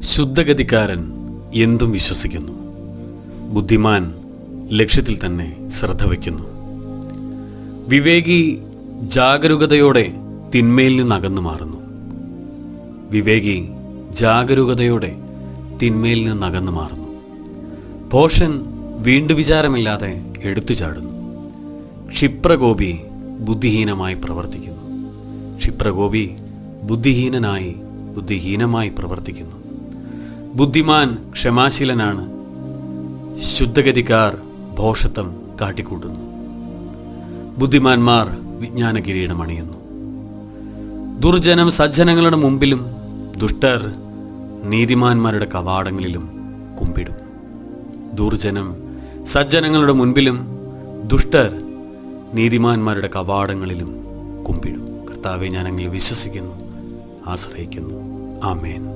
ശുദ്ധഗതിക്കാരൻ എന്തും വിശ്വസിക്കുന്നു. ബുദ്ധിമാൻ ലക്ഷ്യത്തിൽ തന്നെ ശ്രദ്ധ വയ്ക്കുന്നു. വിവേകി ജാഗരൂകതയോടെ തിന്മയിൽ നിന്ന് അകന്നു മാറുന്നു. വിവേകി ജാഗരൂകതയോടെ തിന്മയിൽ നിന്ന് അകന്നു മാറുന്നു. പോഷൻ വീണ്ടു വിചാരമില്ലാതെ എടുത്തു ചാടുന്നു. ക്ഷിപ്രകോപി ബുദ്ധിഹീനമായി പ്രവർത്തിക്കുന്നു. ക്ഷിപ്രകോപി ബുദ്ധിഹീനനായി ബുദ്ധിഹീനമായി പ്രവർത്തിക്കുന്നു. ബുദ്ധിമാൻ ക്ഷമാശീലനാണ്. ശുദ്ധഗതിക്കാർ ഭോഷത്വം കാട്ടിക്കൂട്ടുന്നു. ബുദ്ധിമാന്മാർ വിജ്ഞാന കിരീടം അണിയുന്നു ദുർജനം സജ്ജനങ്ങളുടെ മുമ്പിലും ദുഷ്ടർ നീതിമാന്മാരുടെ കവാടങ്ങളിലും കുമ്പിടും. ദുർജനം സജ്ജനങ്ങളുടെ മുൻപിലും ദുഷ്ടർ നീതിമാന്മാരുടെ കവാടങ്ങളിലും കുമ്പിടും. കർത്താവെ ഞാനെങ്കിൽ വിശ്വസിക്കുന്നു ആശ്രയിക്കുന്നു. ആമേൻ.